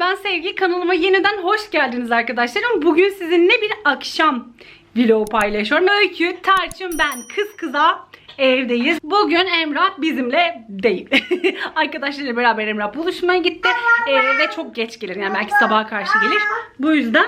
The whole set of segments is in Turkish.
ben Sevgi. Kanalıma yeniden hoş geldiniz arkadaşlarım. Bugün sizinle bir akşam vlogu paylaşıyorum. Öykü, Tarçın, ben kız kıza evdeyiz. Bugün Emrah bizimle değil. Arkadaşlarıyla beraber Emrah buluşmaya gitti. Ee, ve çok geç gelir. Yani belki sabaha karşı gelir. Bu yüzden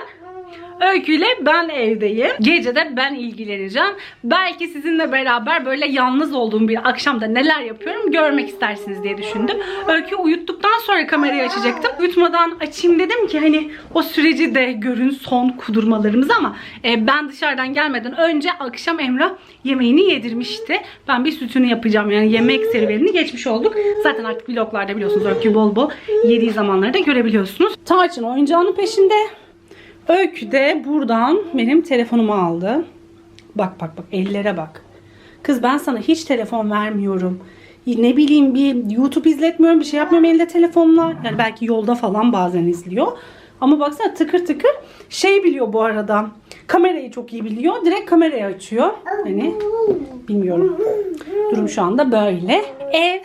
Öykü ile ben evdeyim. Gece de ben ilgileneceğim. Belki sizinle beraber böyle yalnız olduğum bir akşamda neler yapıyorum görmek istersiniz diye düşündüm. Öykü uyuttuktan sonra kamerayı açacaktım. Uyutmadan açayım dedim ki hani o süreci de görün son kudurmalarımız ama e, ben dışarıdan gelmeden önce akşam Emrah yemeğini yedirmişti. Ben bir sütünü yapacağım yani yemek serüvenini geçmiş olduk. Zaten artık vloglarda biliyorsunuz Öykü bol bol yediği zamanları da görebiliyorsunuz. Tarçın oyuncağının peşinde. Öykü de buradan benim telefonumu aldı. Bak bak bak ellere bak. Kız ben sana hiç telefon vermiyorum. Ne bileyim bir YouTube izletmiyorum bir şey yapmıyorum elde telefonla. Yani belki yolda falan bazen izliyor. Ama baksana tıkır tıkır şey biliyor bu arada. Kamerayı çok iyi biliyor. Direkt kamerayı açıyor. Hani bilmiyorum. Durum şu anda böyle. Ev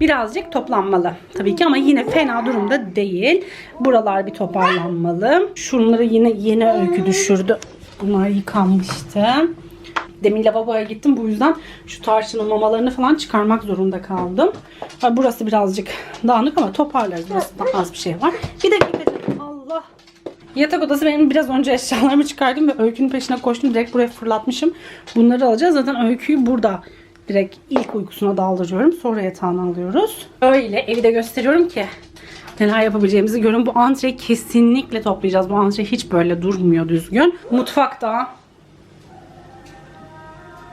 birazcık toplanmalı. Tabii ki ama yine fena durumda değil. Buralar bir toparlanmalı. Şunları yine yeni öykü düşürdü. Bunlar yıkanmıştı. Demin lavaboya gittim. Bu yüzden şu tarçının mamalarını falan çıkarmak zorunda kaldım. Burası birazcık dağınık ama toparlarız. Burası da az bir şey var. Bir dakika. Allah. Yatak odası benim biraz önce eşyalarımı çıkardım ve öykünün peşine koştum. Direkt buraya fırlatmışım. Bunları alacağız. Zaten öyküyü burada direkt ilk uykusuna daldırıyorum. Sonra yatağına alıyoruz. Öyle evi de gösteriyorum ki neler yapabileceğimizi görün. Bu antreyi kesinlikle toplayacağız. Bu antre hiç böyle durmuyor düzgün. Mutfakta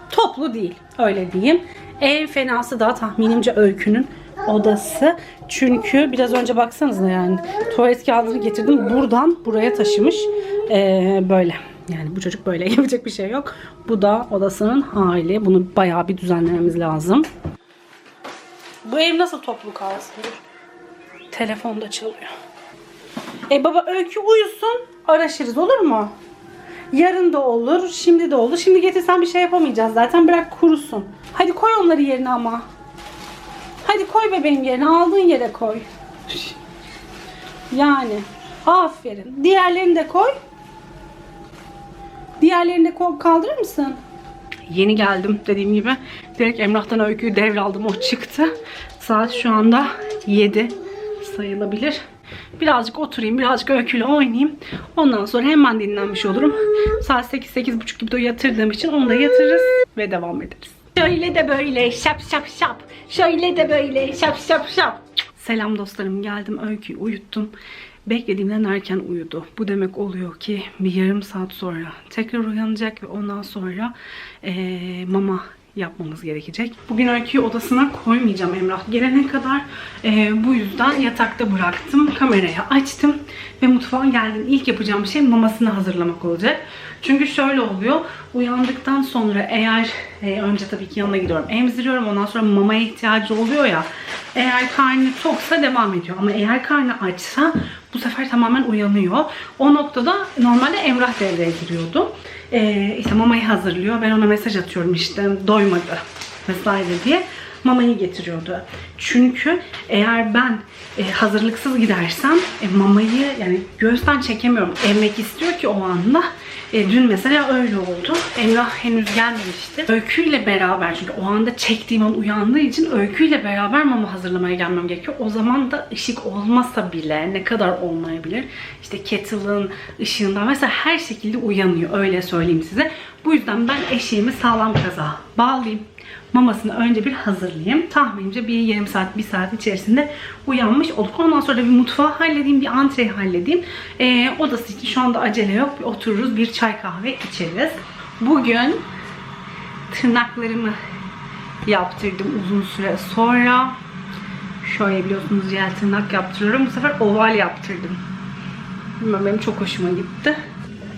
toplu değil. Öyle diyeyim. En fenası da tahminimce öykünün odası. Çünkü biraz önce baksanıza yani tuvalet kağıdını getirdim. Buradan buraya taşımış. Ee, böyle. Yani bu çocuk böyle yapacak bir şey yok. Bu da odasının hali. Bunu bayağı bir düzenlememiz lazım. Bu ev nasıl toplu kalsın? Telefonda çalıyor. E baba öykü uyusun. Araşırız olur mu? Yarın da olur, şimdi de olur. Şimdi getirsen bir şey yapamayacağız zaten. Bırak kurusun. Hadi koy onları yerine ama. Hadi koy bebeğim yerine. Aldığın yere koy. Yani. Aferin. Diğerlerini de koy. Diğerlerini de kaldırır mısın? Yeni geldim dediğim gibi. Direkt Emrah'tan öyküyü devraldım. O çıktı. Saat şu anda 7 sayılabilir. Birazcık oturayım, birazcık öyküyle oynayayım. Ondan sonra hemen dinlenmiş olurum. Saat 8-8.30 gibi de yatırdığım için onu da yatırırız ve devam ederiz. Şöyle de böyle şap şap şap. Şöyle de böyle şap şap şap. Selam dostlarım geldim öyküyü uyuttum. Beklediğimden erken uyudu. Bu demek oluyor ki bir yarım saat sonra tekrar uyanacak ve ondan sonra eee, mama yapmamız gerekecek. Bugün öyküyü odasına koymayacağım Emrah gelene kadar. Eee, bu yüzden yatakta bıraktım. Kamerayı açtım ve mutfağa geldim. İlk yapacağım şey mamasını hazırlamak olacak. Çünkü şöyle oluyor. Uyandıktan sonra eğer e, önce tabii ki yanına gidiyorum. Emziriyorum. Ondan sonra mamaya ihtiyacı oluyor ya. Eğer karnı toksa devam ediyor. Ama eğer karnı açsa bu sefer tamamen uyanıyor. O noktada normalde Emrah devreye giriyordu. E, işte mamayı hazırlıyor. Ben ona mesaj atıyorum işte doymadı vesaire diye mamayı getiriyordu. Çünkü eğer ben e, hazırlıksız gidersem e, mamayı yani göğüsten çekemiyorum. Emmek istiyor ki o anda. E, dün mesela öyle oldu. Emrah henüz gelmemişti. Öyküyle beraber çünkü o anda çektiğim an uyandığı için öyküyle beraber mama hazırlamaya gelmem gerekiyor. O zaman da ışık olmasa bile ne kadar olmayabilir. İşte kettle'ın ışığından mesela her şekilde uyanıyor öyle söyleyeyim size. Bu yüzden ben eşeğimi sağlam kaza bağlayayım mamasını önce bir hazırlayayım. Tahminimce bir yarım saat, bir saat içerisinde uyanmış olduk. Ondan sonra bir mutfağı halledeyim, bir antreyi halledeyim. Ee, odası için şu anda acele yok. Bir otururuz, bir çay kahve içeriz. Bugün tırnaklarımı yaptırdım uzun süre sonra. Şöyle biliyorsunuz jel tırnak yaptırıyorum. Bu sefer oval yaptırdım. Bilmiyorum benim çok hoşuma gitti.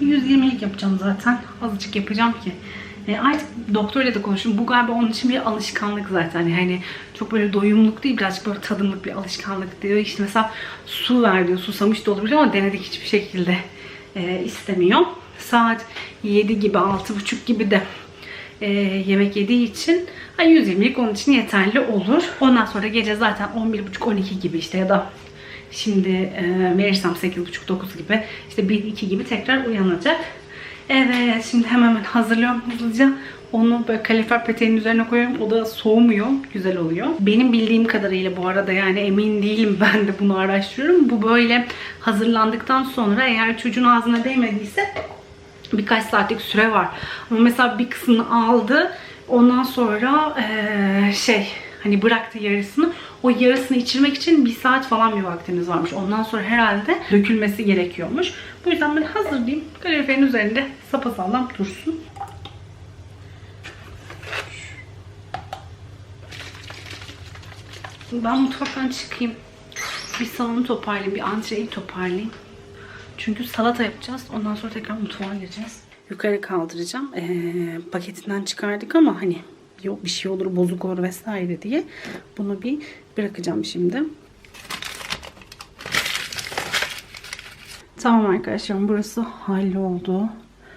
120'lik yapacağım zaten. Azıcık yapacağım ki. E, artık doktorla da konuştum. Bu galiba onun için bir alışkanlık zaten. Yani çok böyle doyumluk değil, birazcık böyle tadımlık bir alışkanlık diyor. İşte mesela su ver diyor, susamış da olabilir ama denedik hiçbir şekilde e, istemiyor. Saat 7 gibi, 6.30 gibi de e, yemek yediği için ha, 120'lik onun için yeterli olur. Ondan sonra gece zaten 11.30-12 gibi işte ya da Şimdi e, verirsem 8.30-9 gibi işte 1-2 gibi tekrar uyanacak. Evet şimdi hemen ben hazırlıyorum hızlıca. Onu böyle kalifer peteğinin üzerine koyuyorum. O da soğumuyor. Güzel oluyor. Benim bildiğim kadarıyla bu arada yani emin değilim ben de bunu araştırıyorum. Bu böyle hazırlandıktan sonra eğer çocuğun ağzına değmediyse birkaç saatlik süre var. Ama mesela bir kısmını aldı. Ondan sonra eee, şey hani bıraktı yarısını. O yarısını içirmek için bir saat falan bir vaktimiz varmış. Ondan sonra herhalde dökülmesi gerekiyormuş. Bu yüzden ben hazırlayayım. Kaloriferin üzerinde sapasağlam dursun. Ben mutfaktan çıkayım. Bir salonu toparlayayım, bir antreyi toparlayayım. Çünkü salata yapacağız. Ondan sonra tekrar mutfağa gireceğiz. Yukarı kaldıracağım. Ee, paketinden çıkardık ama hani yok bir şey olur, bozuk olur vesaire diye. Bunu bir bırakacağım şimdi. Tamam arkadaşlarım burası halloldu.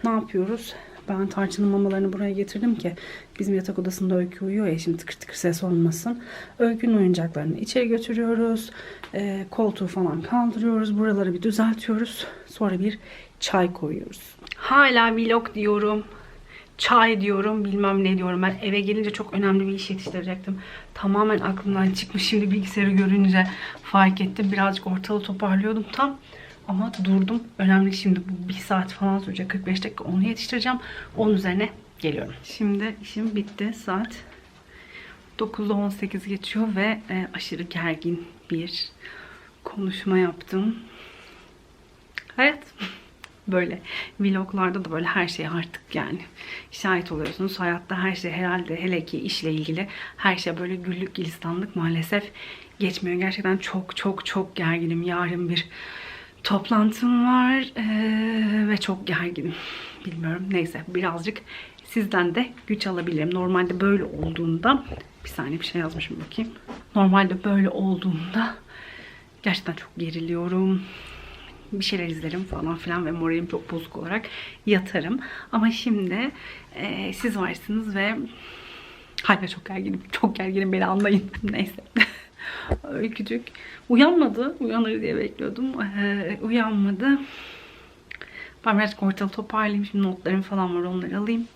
Ne yapıyoruz? Ben tarçının mamalarını buraya getirdim ki bizim yatak odasında Öykü uyuyor ya şimdi tıkır tıkır ses olmasın. Öykünün oyuncaklarını içeri götürüyoruz. Ee, koltuğu falan kaldırıyoruz. Buraları bir düzeltiyoruz. Sonra bir çay koyuyoruz. Hala vlog diyorum. Çay diyorum bilmem ne diyorum. Ben eve gelince çok önemli bir iş yetiştirecektim. Tamamen aklımdan çıkmış. Şimdi bilgisayarı görünce fark ettim. Birazcık ortalığı toparlıyordum tam. Ama durdum. Önemli şimdi bu bir saat falan sürecek. 45 dakika onu yetiştireceğim. Onun üzerine geliyorum. Şimdi işim bitti. Saat 9'da 18 geçiyor ve e, aşırı gergin bir konuşma yaptım. Evet. Böyle vloglarda da böyle her şey artık yani şahit oluyorsunuz. Hayatta her şey herhalde hele ki işle ilgili her şey böyle güllük gülistanlık maalesef geçmiyor. Gerçekten çok çok çok gerginim. Yarın bir toplantım var eee, ve çok gerginim. Bilmiyorum neyse birazcık sizden de güç alabilirim. Normalde böyle olduğunda bir saniye bir şey yazmışım bakayım. Normalde böyle olduğunda gerçekten çok geriliyorum. Bir şeyler izlerim falan filan ve moralim çok bozuk olarak yatarım. Ama şimdi eee, siz varsınız ve hala çok gerginim. Çok gerginim beni anlayın. Neyse. Öykücük uyanmadı. Uyanır diye bekliyordum. Ee, uyanmadı. Ben birazcık ortalığı toparlayayım. Şimdi notlarım falan var onları alayım.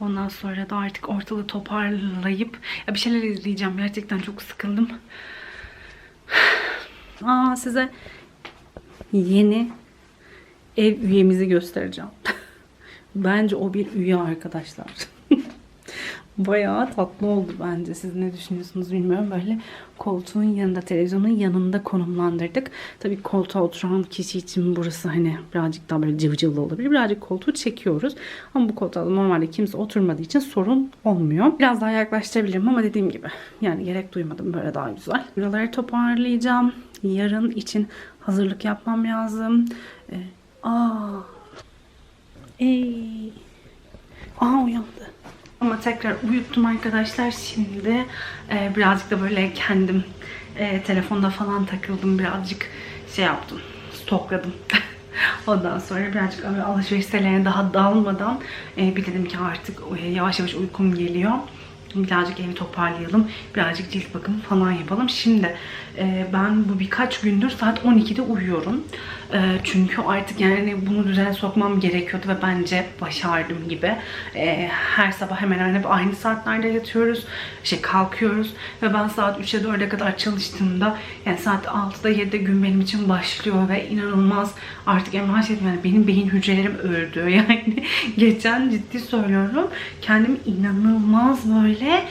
Ondan sonra da artık ortalığı toparlayıp ya bir şeyler izleyeceğim. Gerçekten çok sıkıldım. Aa size yeni ev üyemizi göstereceğim. Bence o bir üye arkadaşlar. Bayağı tatlı oldu bence. Siz ne düşünüyorsunuz bilmiyorum. Böyle koltuğun yanında, televizyonun yanında konumlandırdık. Tabii koltuğa oturan kişi için burası hani birazcık daha böyle cıvcıvlı olabilir. Birazcık koltuğu çekiyoruz. Ama bu koltuğa normalde kimse oturmadığı için sorun olmuyor. Biraz daha yaklaştırabilirim ama dediğim gibi yani gerek duymadım. Böyle daha güzel. Buraları toparlayacağım. Yarın için hazırlık yapmam lazım. Ee, aa. Ey. Aa uyandı. Ama tekrar uyuttum arkadaşlar. Şimdi e, birazcık da böyle kendim e, telefonda falan takıldım. Birazcık şey yaptım. Stokladım. Ondan sonra birazcık alışveriş sitelerine daha dalmadan e, bir dedim ki artık e, yavaş yavaş uykum geliyor. Birazcık evi toparlayalım. Birazcık cilt bakımı falan yapalım. Şimdi e, ben bu birkaç gündür saat 12'de uyuyorum. E, çünkü artık yani bunu düzene sokmam gerekiyordu ve bence başardım gibi. E, her sabah hemen hemen aynı saatlerde yatıyoruz. Şey kalkıyoruz ve ben saat 3'e 4'e kadar çalıştığımda yani saat 6'da 7'de gün benim için başlıyor ve inanılmaz artık eman şey yani benim beyin hücrelerim öldü. Yani geçen ciddi söylüyorum. Kendimi inanılmaz böyle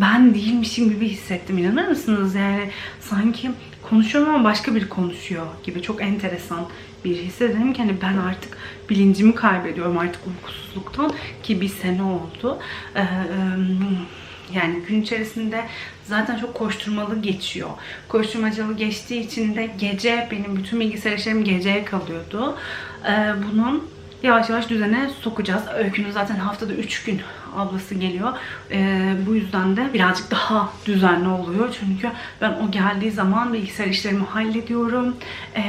ben değilmişim gibi hissettim. İnanır mısınız? Yani sanki konuşuyorum ama başka biri konuşuyor gibi. Çok enteresan bir hissedelim ki hani ben artık bilincimi kaybediyorum artık uykusuzluktan ki bir sene oldu. Ee, yani gün içerisinde zaten çok koşturmalı geçiyor. Koşturmacalı geçtiği için de gece benim bütün bilgisayar işlerim geceye kalıyordu. Ee, bunun yavaş yavaş düzene sokacağız. Öykünün zaten haftada 3 gün ablası geliyor. Ee, bu yüzden de birazcık daha düzenli oluyor. Çünkü ben o geldiği zaman bilgisayar işlerimi hallediyorum. Ee,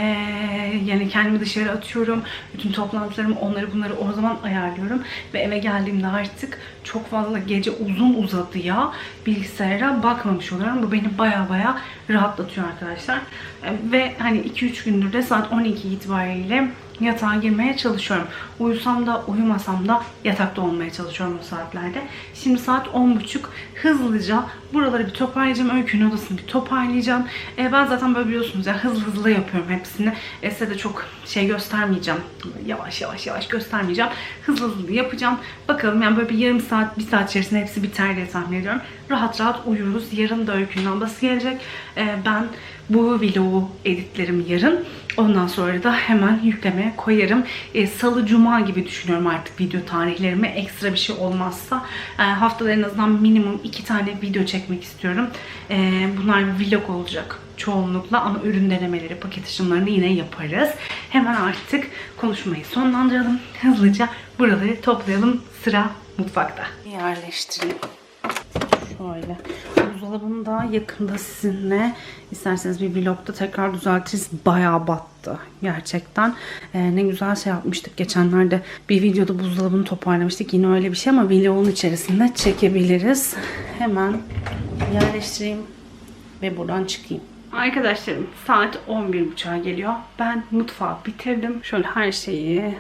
yani kendimi dışarı atıyorum. Bütün toplantılarımı onları bunları o zaman ayarlıyorum. Ve eve geldiğimde artık çok fazla gece uzun uzadıya bilgisayara bakmamış oluyorum. Bu beni baya baya rahatlatıyor arkadaşlar. Ee, ve hani 2-3 gündür de saat 12 itibariyle yatağa girmeye çalışıyorum. Uyusam da uyumasam da yatakta olmaya çalışıyorum bu saatlerde. Şimdi saat 10.30 hızlıca buraları bir toparlayacağım. Öykünün odasını bir toparlayacağım. Ee, ben zaten böyle biliyorsunuz ya hızlı hızlı yapıyorum hepsini. E, size de çok şey göstermeyeceğim. Yavaş yavaş yavaş göstermeyeceğim. Hızlı hızlı yapacağım. Bakalım yani böyle bir yarım saat, bir saat içerisinde hepsi biter diye tahmin ediyorum. Rahat rahat uyuruz. Yarın da öykünün ablası gelecek. Ee, ben bu vlogu editlerim yarın. Ondan sonra da hemen yüklemeye koyarım. E, Salı, Cuma gibi düşünüyorum artık video tarihlerime. Ekstra bir şey olmazsa e, haftada en azından minimum iki tane video çekmek istiyorum. E, bunlar vlog olacak çoğunlukla ama ürün denemeleri, paket aşımlarını yine yaparız. Hemen artık konuşmayı sonlandıralım. Hızlıca buraları toplayalım. Sıra mutfakta. Yerleştirelim. Şöyle. Buzdolabını da yakında sizinle isterseniz bir vlogda tekrar düzeltiriz. Bayağı battı gerçekten. Ee, ne güzel şey yapmıştık. Geçenlerde bir videoda buzdolabını toparlamıştık. Yine öyle bir şey ama vlogun içerisinde çekebiliriz. Hemen yerleştireyim ve buradan çıkayım. Arkadaşlarım saat 11.30'a geliyor. Ben mutfağı bitirdim. Şöyle her şeyi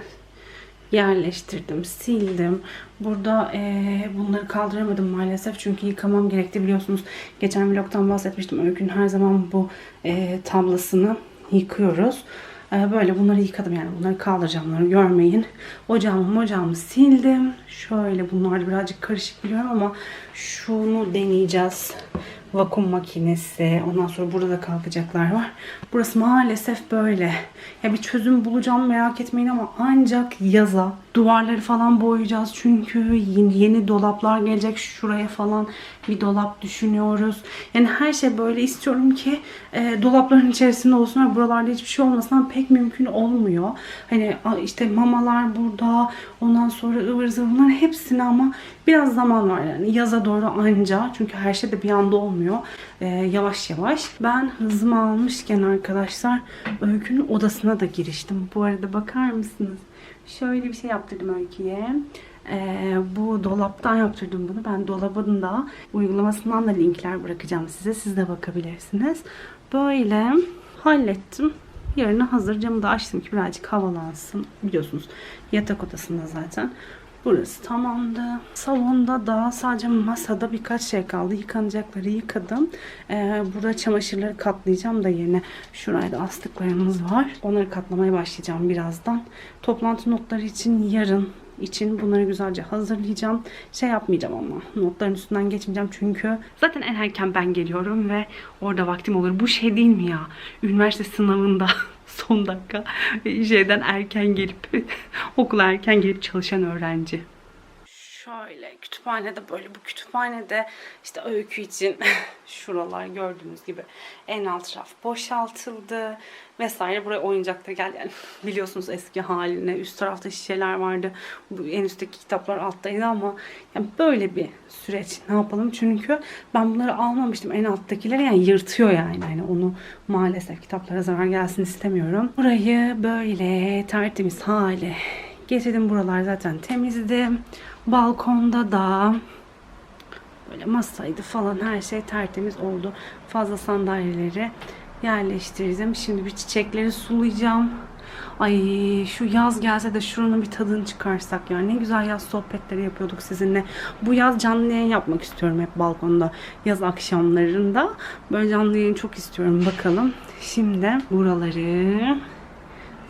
yerleştirdim, sildim. Burada eee, bunları kaldıramadım maalesef çünkü yıkamam gerekti biliyorsunuz. Geçen vlogtan bahsetmiştim. Öykün her zaman bu eee, tablasını yıkıyoruz. Eee, böyle bunları yıkadım yani bunları kaldıracağım bunları görmeyin. Ocağımı ocağımı sildim. Şöyle bunlar birazcık karışık biliyorum ama şunu deneyeceğiz vakum makinesi. Ondan sonra burada kalkacaklar var. Burası maalesef böyle. Ya bir çözüm bulacağım merak etmeyin ama ancak yaza duvarları falan boyayacağız çünkü yeni, dolaplar gelecek şuraya falan bir dolap düşünüyoruz. Yani her şey böyle istiyorum ki e, dolapların içerisinde olsun ve buralarda hiçbir şey olmasın ama pek mümkün olmuyor. Hani işte mamalar burada ondan sonra ıvır zıvırlar hepsine ama biraz zaman var yani yaza doğru anca çünkü her şey de bir anda olmuyor. E, yavaş yavaş. Ben hızımı almışken arkadaşlar Öykü'nün odasına da giriştim. Bu arada bakar mısınız? Şöyle bir şey yaptırdım Öykü'ye. Ee, bu dolaptan yaptırdım bunu. Ben dolabın da uygulamasından da linkler bırakacağım size. Siz de bakabilirsiniz. Böyle hallettim. Yarına hazır camı da açtım ki birazcık havalansın. Biliyorsunuz yatak odasında zaten. Burası tamamdı. Salonda da sadece masada birkaç şey kaldı. Yıkanacakları yıkadım. Ee, burada çamaşırları katlayacağım da yerine. Şurada da astıklarımız var. Onları katlamaya başlayacağım birazdan. Toplantı notları için yarın için bunları güzelce hazırlayacağım. Şey yapmayacağım ama notların üstünden geçmeyeceğim çünkü zaten en erken ben geliyorum ve orada vaktim olur. Bu şey değil mi ya? Üniversite sınavında son dakika şeyden erken gelip okula erken gelip çalışan öğrenci. Şöyle kütüphanede böyle bu kütüphanede işte öykü için şuralar gördüğünüz gibi en alt raf boşaltıldı vesaire. Buraya oyuncakları geldi. Yani biliyorsunuz eski haline üst tarafta şişeler vardı. Bu en üstteki kitaplar alttaydı ama yani böyle bir süreç ne yapalım? Çünkü ben bunları almamıştım en alttakileri yani yırtıyor yani. yani onu maalesef kitaplara zarar gelsin istemiyorum. Burayı böyle tertemiz hale getirdim. Buralar zaten temizdi. Balkonda da böyle masaydı falan her şey tertemiz oldu. Fazla sandalyeleri yerleştirdim. Şimdi bir çiçekleri sulayacağım. Ay şu yaz gelse de şuranın bir tadını çıkarsak ya. Ne güzel yaz sohbetleri yapıyorduk sizinle. Bu yaz canlı yayın yapmak istiyorum hep balkonda. Yaz akşamlarında. Böyle canlı yayın çok istiyorum. Bakalım. Şimdi buraları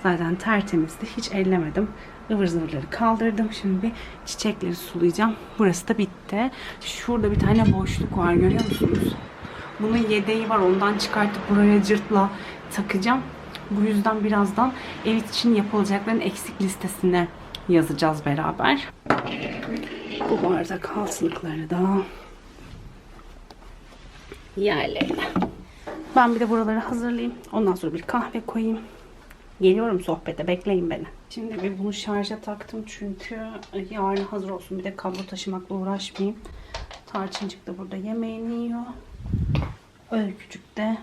zaten tertemizdi. Hiç ellemedim. Ivır zıvırları kaldırdım. Şimdi bir çiçekleri sulayacağım. Burası da bitti. Şurada bir tane boşluk var görüyor musunuz? Bunun yedeği var. Ondan çıkartıp buraya cırtla takacağım. Bu yüzden birazdan ev için yapılacakların eksik listesine yazacağız beraber. Bu bardak altlıkları da yerlerine. Ben bir de buraları hazırlayayım. Ondan sonra bir kahve koyayım. Geliyorum sohbete. Bekleyin beni. Şimdi bir bunu şarja taktım çünkü yarın hazır olsun. Bir de kablo taşımakla uğraşmayayım. Tarçıncık da burada yemeğini yiyor. Öykücük de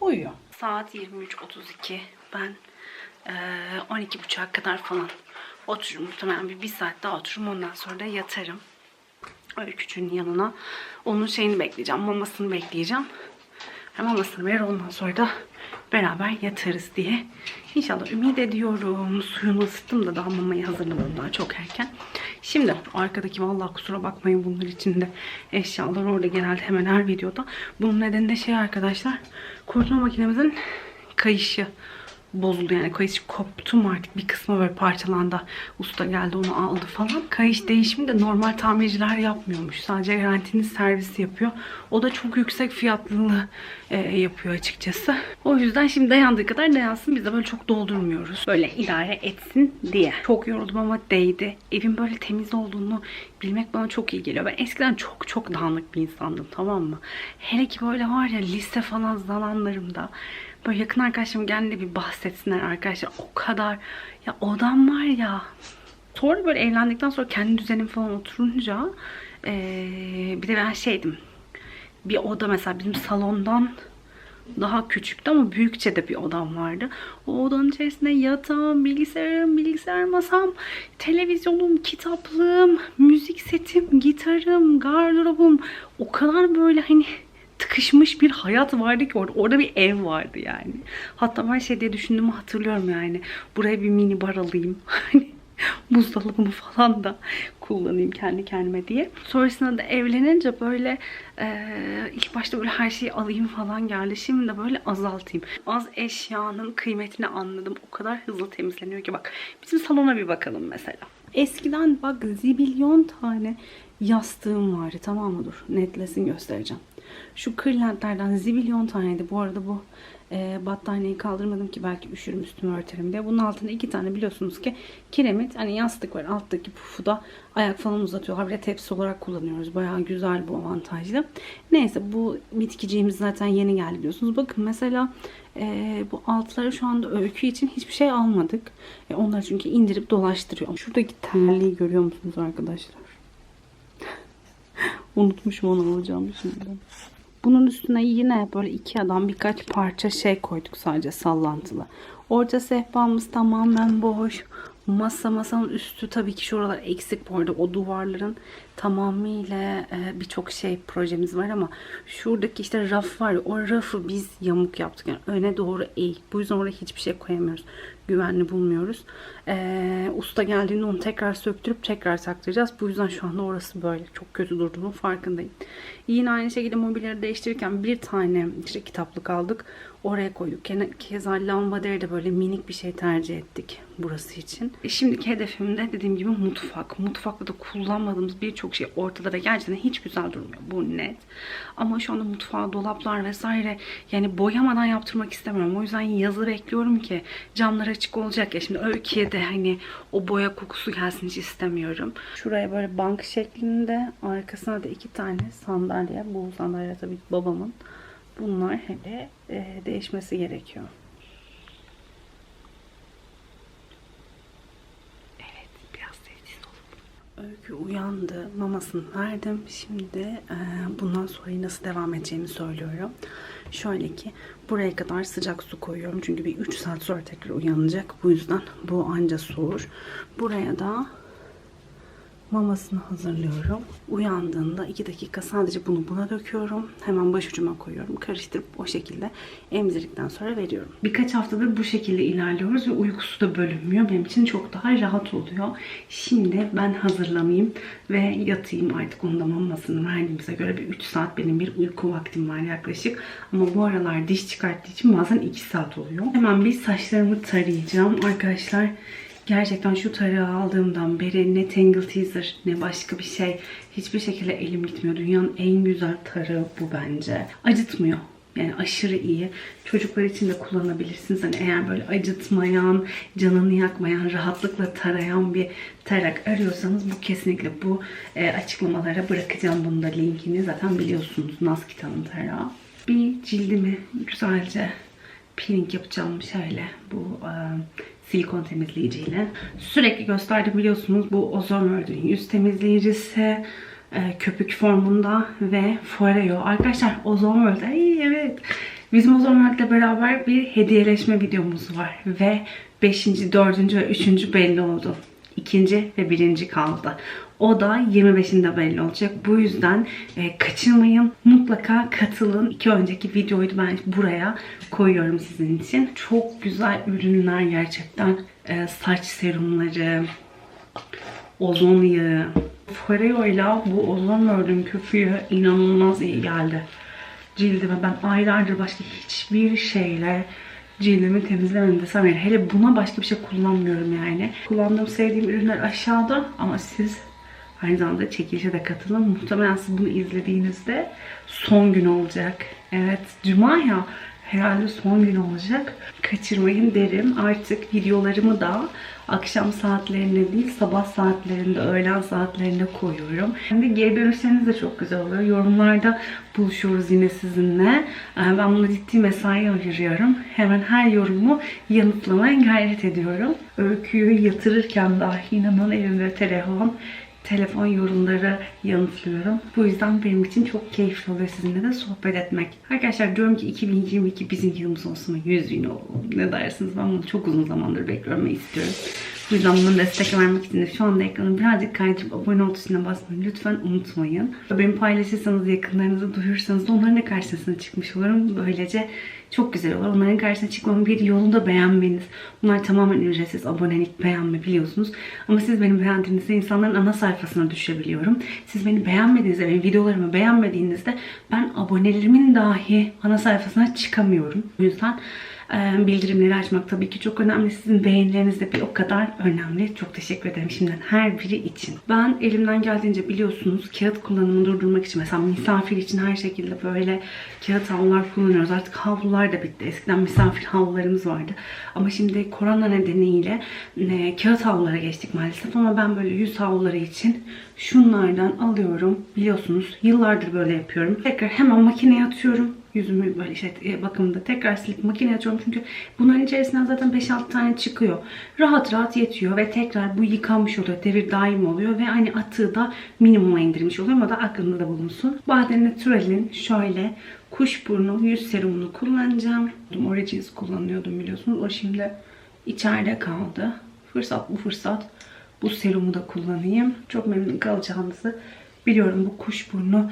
uyuyor. Saat 23.32. Ben eee 12.30'a kadar falan otururum. Muhtemelen bir, bir saat daha otururum. Ondan sonra da yatarım. Öykücüğün yanına. Onun şeyini bekleyeceğim. Mamasını bekleyeceğim. Mamasını verir ondan sonra da beraber yatarız diye. İnşallah ümit ediyorum. Suyunu ısıttım da daha mamayı hazırlamadım daha çok erken. Şimdi arkadaki vallahi kusura bakmayın bunlar içinde eşyalar orada genelde hemen her videoda. Bunun nedeni de şey arkadaşlar kurutma makinemizin kayışı bozuldu yani kayış koptu mu artık bir kısmı böyle parçalandı. Usta geldi onu aldı falan. Kayış değişimi de normal tamirciler yapmıyormuş. Sadece garantinin servisi yapıyor. O da çok yüksek fiyatlı e, yapıyor açıkçası. O yüzden şimdi dayandığı kadar dayansın. Biz de böyle çok doldurmuyoruz. Böyle idare etsin diye. Çok yoruldum ama değdi. Evin böyle temiz olduğunu bilmek bana çok iyi geliyor. Ben eskiden çok çok dağınık bir insandım tamam mı? Hele ki böyle var ya lise falan zamanlarımda Böyle yakın arkadaşlarım geldi bir bahsetsinler arkadaşlar. O kadar ya odam var ya. Sonra böyle evlendikten sonra kendi düzenim falan oturunca ee, bir de ben şeydim. Bir oda mesela bizim salondan daha küçüktü ama büyükçe de bir odam vardı. O odanın içerisinde yatağım, bilgisayarım, bilgisayar masam, televizyonum, kitaplığım, müzik setim, gitarım, gardırobum. O kadar böyle hani tıkışmış bir hayat vardı ki orada. Orada bir ev vardı yani. Hatta ben şey diye düşündüğümü hatırlıyorum yani. Buraya bir mini bar alayım. Hani buzdolabımı falan da kullanayım kendi kendime diye. Sonrasında da evlenince böyle e, ilk başta böyle her şeyi alayım falan geldi. Şimdi de böyle azaltayım. Az eşyanın kıymetini anladım. O kadar hızlı temizleniyor ki bak. Bizim salona bir bakalım mesela. Eskiden bak zibilyon tane yastığım vardı tamam mı dur netlesin göstereceğim. Şu kırlentlerden zibilyon taneydi. Bu arada bu e, battaniyeyi kaldırmadım ki belki üşürüm üstümü örterim diye. Bunun altında iki tane biliyorsunuz ki kiremit. Hani yastık var. Alttaki pufu da ayak falan uzatıyorlar. Bir de tepsi olarak kullanıyoruz. Bayağı güzel bu avantajlı. Neyse bu bitkiciğimiz zaten yeni geldi biliyorsunuz. Bakın mesela e, bu altları şu anda öykü için hiçbir şey almadık. E, onları çünkü indirip dolaştırıyorum. Şuradaki terliği görüyor musunuz arkadaşlar? Unutmuşum onu alacağım şimdi. Bunun üstüne yine böyle iki adam birkaç parça şey koyduk sadece sallantılı. Orta sehpamız tamamen boş. Masa masanın üstü tabii ki şuralar eksik bu arada. O duvarların tamamıyla e, birçok şey projemiz var ama şuradaki işte raf var ya o rafı biz yamuk yaptık. Yani öne doğru eğ. Bu yüzden oraya hiçbir şey koyamıyoruz. Güvenli bulmuyoruz. E, usta geldiğinde onu tekrar söktürüp tekrar taktıracağız. Bu yüzden şu anda orası böyle. Çok kötü durduğunun farkındayım. Yine aynı şekilde mobilyaları değiştirirken bir tane işte kitaplık aldık. Oraya koyduk. Keza lambader de böyle minik bir şey tercih ettik burası için. E şimdiki hedefim de dediğim gibi mutfak. Mutfakta da kullanmadığımız birçok şey ortada ve gerçekten hiç güzel durmuyor. Bu net. Ama şu anda mutfağa dolaplar vesaire yani boyamadan yaptırmak istemiyorum. O yüzden yazı bekliyorum ki camlar açık olacak ya. Şimdi öyküye de hani o boya kokusu gelsin hiç istemiyorum. Şuraya böyle bank şeklinde arkasına da iki tane sandalye. Bu sandalye tabii babamın. Bunlar hele e, değişmesi gerekiyor. Evet, biraz sessiz olun. Öykü uyandı, mamasını verdim. Şimdi e, bundan sonra nasıl devam edeceğimi söylüyorum. Şöyle ki buraya kadar sıcak su koyuyorum. Çünkü bir 3 saat sonra tekrar uyanacak. Bu yüzden bu anca soğur. Buraya da mamasını hazırlıyorum. Uyandığında 2 dakika sadece bunu buna döküyorum. Hemen başucuma koyuyorum. Karıştırıp o şekilde emzirdikten sonra veriyorum. Birkaç haftadır bu şekilde ilerliyoruz ve uykusu da bölünmüyor. Benim için çok daha rahat oluyor. Şimdi ben hazırlanayım ve yatayım artık onun mamasını verdiğimize göre bir 3 saat benim bir uyku vaktim var yaklaşık. Ama bu aralar diş çıkarttığı için bazen 2 saat oluyor. Hemen bir saçlarımı tarayacağım. Arkadaşlar Gerçekten şu tarağı aldığımdan beri ne Tangle Teaser ne başka bir şey hiçbir şekilde elim gitmiyor. Dünyanın en güzel tarağı bu bence. Acıtmıyor. Yani aşırı iyi. Çocuklar için de kullanabilirsiniz. Hani eğer böyle acıtmayan, canını yakmayan, rahatlıkla tarayan bir tarak arıyorsanız bu kesinlikle bu e, açıklamalara bırakacağım bunu da linkini. Zaten biliyorsunuz Naskita'nın tarağı. Bir cildimi güzelce peeling yapacağım şöyle bu e, silikon temizleyiciyle. Sürekli gösterdim biliyorsunuz bu Ozon World'ün yüz temizleyicisi e, köpük formunda ve Foreo. Arkadaşlar Ozon World ay evet bizim Ozon World'le beraber bir hediyeleşme videomuz var ve 5. 4. ve 3. belli oldu. İkinci ve birinci kaldı. O da 25'inde belli olacak. Bu yüzden e, kaçırmayın. Mutlaka katılın. İki önceki videoyu ben buraya koyuyorum sizin için. Çok güzel ürünler gerçekten. E, saç serumları, ozon yağı. Foreo ile bu ozon World'ün köpüğü inanılmaz iyi geldi. Cildime ben aylardır başka hiçbir şeyle cildimi temizlemedim desem yani hele buna başka bir şey kullanmıyorum yani. Kullandığım sevdiğim ürünler aşağıda ama siz aynı zamanda çekilişe de katılın. Muhtemelen siz bunu izlediğinizde son gün olacak. Evet cuma ya herhalde son gün olacak. Kaçırmayın derim. Artık videolarımı da akşam saatlerinde değil sabah saatlerinde, öğlen saatlerinde koyuyorum. De geri dönüşleriniz de çok güzel oluyor. Yorumlarda buluşuyoruz yine sizinle. Ee, Ben buna ciddi mesai ayırıyorum. Hemen her yorumu yanıtlamaya gayret ediyorum. Öyküyü yatırırken dahi inanın elimde telefon telefon yorumları yanıtlıyorum. Bu yüzden benim için çok keyifli oluyor sizinle de sohbet etmek. Arkadaşlar diyorum ki 2022 bizim yılımız olsun. 100 gün olsun. Ne dersiniz? Ben bunu çok uzun zamandır bekliyorum ve istiyorum. Bu yüzden buna destek vermek için de şu anda ekranı birazcık kaydırıp abone ol tuşuna basmayı lütfen unutmayın. Beni paylaşırsanız, yakınlarınızı duyurursanız da onların da karşısına çıkmış olurum. Böylece çok güzel olur. Onların karşısına çıkmamın bir yolu da beğenmeniz. Bunlar tamamen ücretsiz abonelik, beğenme biliyorsunuz. Ama siz benim beğendiğinizde insanların ana sayfasına düşebiliyorum. Siz beni beğenmediğinizde, benim videolarımı beğenmediğinizde ben abonelerimin dahi ana sayfasına çıkamıyorum. O yüzden bildirimleri açmak tabii ki çok önemli. Sizin beğenileriniz de bir o kadar önemli. Çok teşekkür ederim şimdiden her biri için. Ben elimden geldiğince biliyorsunuz kağıt kullanımını durdurmak için mesela misafir için her şekilde böyle kağıt havlular kullanıyoruz. Artık havlular da bitti. Eskiden misafir havlularımız vardı. Ama şimdi korona nedeniyle e, kağıt havlulara geçtik maalesef. Ama ben böyle yüz havluları için şunlardan alıyorum. Biliyorsunuz yıllardır böyle yapıyorum. Tekrar hemen makineye atıyorum yüzümü böyle işte e, bakımda tekrar silip makineye atıyorum çünkü bunların içerisinden zaten 5-6 tane çıkıyor. Rahat rahat yetiyor ve tekrar bu yıkanmış oluyor. Devir daim oluyor ve hani atığı da minimuma indirmiş oluyor ama da aklında da bulunsun. Baden Natural'in şöyle kuşburnu yüz serumunu kullanacağım. Origins kullanıyordum biliyorsunuz. O şimdi içeride kaldı. Fırsat bu fırsat. Bu serumu da kullanayım. Çok memnun kalacağınızı biliyorum. Bu kuşburnu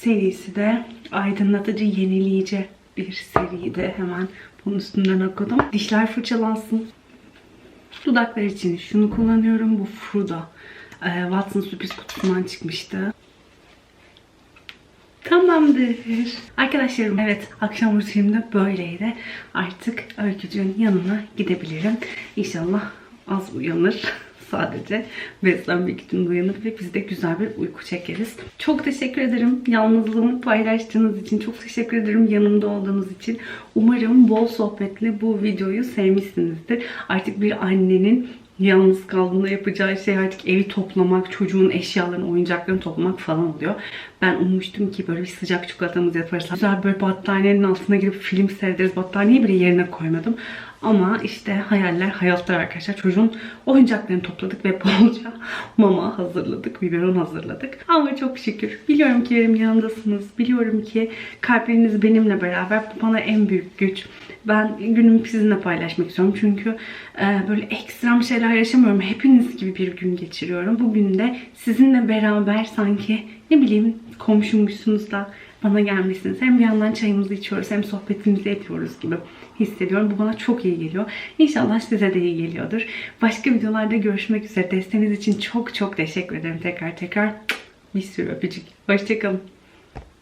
serisi de aydınlatıcı, yenileyici bir seriydi. Hemen bunun üstünden okudum. Dişler fırçalansın. Dudaklar için şunu kullanıyorum. Bu Fruda. Ee, Watson sürpriz kutusundan çıkmıştı. Tamamdır. Arkadaşlarım evet akşam rutinim de böyleydi. Artık öykücüğün yanına gidebilirim. İnşallah az uyanır sadece beslenmek için uyanır ve biz de güzel bir uyku çekeriz. Çok teşekkür ederim yalnızlığımı paylaştığınız için. Çok teşekkür ederim yanımda olduğunuz için. Umarım bol sohbetli bu videoyu sevmişsinizdir. Artık bir annenin yalnız kaldığında yapacağı şey artık evi toplamak, çocuğun eşyalarını, oyuncaklarını toplamak falan oluyor. Ben ummuştum ki böyle bir sıcak çikolatamız yaparız. Güzel böyle battaniyenin altına girip film seyrederiz. Battaniyeyi bile yerine koymadım. Ama işte hayaller hayatlar arkadaşlar. Çocuğun oyuncaklarını topladık ve bolca mama hazırladık. Biberon hazırladık. Ama çok şükür. Biliyorum ki benim yanındasınız. Biliyorum ki kalpleriniz benimle beraber. Bu bana en büyük güç. Ben günümü sizinle paylaşmak istiyorum. Çünkü e, böyle ekstrem şeyler yaşamıyorum. Hepiniz gibi bir gün geçiriyorum. Bugün de sizinle beraber sanki ne bileyim komşummuşsunuz da bana gelmişsiniz. Hem bir yandan çayımızı içiyoruz hem sohbetimizi ediyoruz gibi hissediyorum. Bu bana çok iyi geliyor. İnşallah size de iyi geliyordur. Başka videolarda görüşmek üzere. Desteğiniz için çok çok teşekkür ederim tekrar tekrar. Bir sürü öpücük. Hoşçakalın.